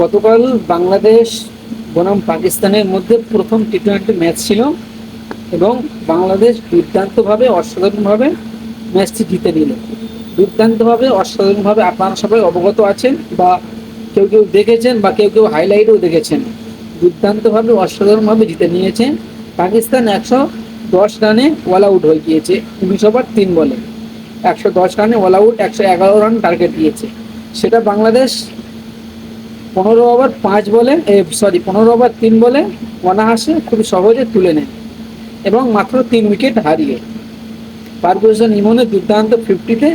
গতকাল বাংলাদেশ বনাম পাকিস্তানের মধ্যে প্রথম টি টোয়েন্টি ম্যাচ ছিল এবং বাংলাদেশ দুর্দান্তভাবে, অসাধারণভাবে ম্যাচটি জিতে নিল। দুর্দান্তভাবে, অসাধারণভাবে আপনারা সবাই অবগত আছেন বা কেউ কেউ দেখেছেন বা কেউ কেউ হাইলাইটও দেখেছেন। দুর্দান্তভাবে, অসাধারণভাবে জিতে নিয়েছে পাকিস্তান একশো দশ রানে অল আউট হয়ে গিয়েছে, উনিশ ওভার তিন বলে। একশো দশ রানে অল আউট একশো এগারো রান টার্গেট দিয়েছে। সেটা বাংলাদেশ পনেরো ওভার পাঁচ বলে সরি পনেরো ওভার তিন বলে অনাহাসে খুব সহজে তুলে নেয় এবং মাত্র তিন উইকেট হারিয়ে। পারভূষণ ইমনের দুর্দান্ত ফিফটিতে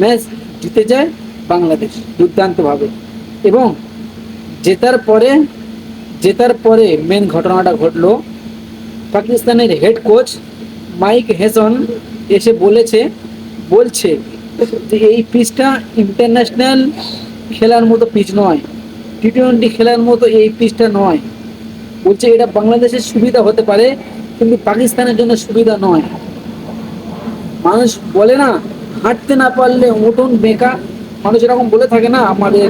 ম্যাচ জিতে যায় বাংলাদেশ দুর্দান্তভাবে এবং জেতার পরে জেতার পরে মেন ঘটনাটা ঘটলো। পাকিস্তানের হেড কোচ মাইক হেসন এসে বলেছে, বলছে যে এই পিচটা ইন্টারন্যাশনাল খেলার মতো পিচ নয়। টি টোয়েন্টি খেলার মতো এই পিচটা নয়। বলছে এটা বাংলাদেশের সুবিধা হতে পারে, কিন্তু পাকিস্তানের জন্য সুবিধা নয়। মানুষ বলে না, হাঁটতে না পারলে উঠোন বেঁকা। মানুষ এরকম বলে থাকে না, আমাদের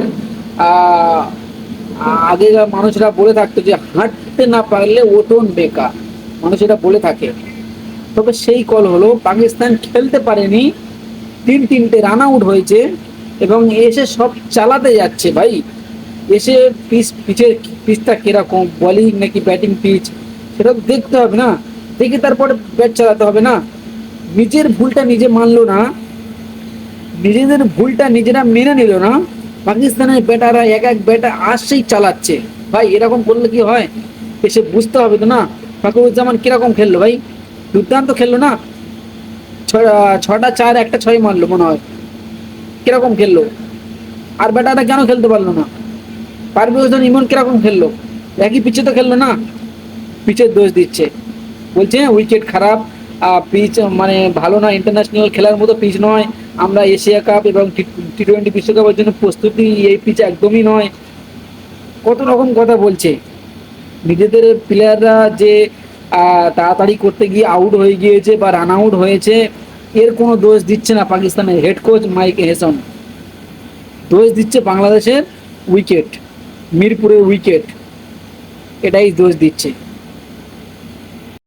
আগেকার মানুষরা বলে থাকতো যে হাঁটতে না পারলে ওঠোন বেকা। মানুষ এটা বলে থাকে। তবে সেই কল হলো, পাকিস্তান খেলতে পারেনি। তিন তিনটে রান আউট হয়েছে এবং এসে সব চালাতে যাচ্ছে ভাই। এসে পিচ পিচের পিচটা কীরকম বলিং নাকি ব্যাটিং পিচ সেটা দেখতে হবে না। দেখে তারপরে ব্যাট চালাতে হবে না। নিজের ভুলটা নিজে মানলো না। নিজেদের ভুলটা নিজেরা মেনে নিল না। পাকিস্তানের ব্যাটাররা এক এক ব্যাটার আসছেই চালাচ্ছে। ভাই, এরকম করলে কি হয়? এসে বুঝতে হবে তো না। ফাকুরুজ্জামান কীরকম খেললো ভাই? দুর্দান্ত খেললো না? ছটা চার, একটা ছয় মারলো মনে হয়। কীরকম খেললো? আর ব্যাটাররা কেন খেলতে পারল না? পারভেজ হোসেন ইমন কীরকম খেললো? একই পিচে তো খেললো না। পিচের দোষ দিচ্ছে। বলছে উইকেট খারাপ আর পিচ মানে ভালো না ইন্টারন্যাশনাল খেলার মতো পিচ নয়। আমরা এশিয়া কাপ এবং টি টোয়েন্টি বিশ্বকাপের জন্য প্রস্তুতি এই পিচ একদমই নয়। কত রকম কথা বলছে। নিজেদের প্লেয়াররা যে তাড়াতাড়ি করতে গিয়ে আউট হয়ে গিয়েছে বা রান আউট হয়েছে, এর কোনো দোষ দিচ্ছে না পাকিস্তানের হেড কোচ মাইক হেসন দোষ দিচ্ছে বাংলাদেশের উইকেট মিরপুরের উইকেট এটাই দোষ দিচ্ছে।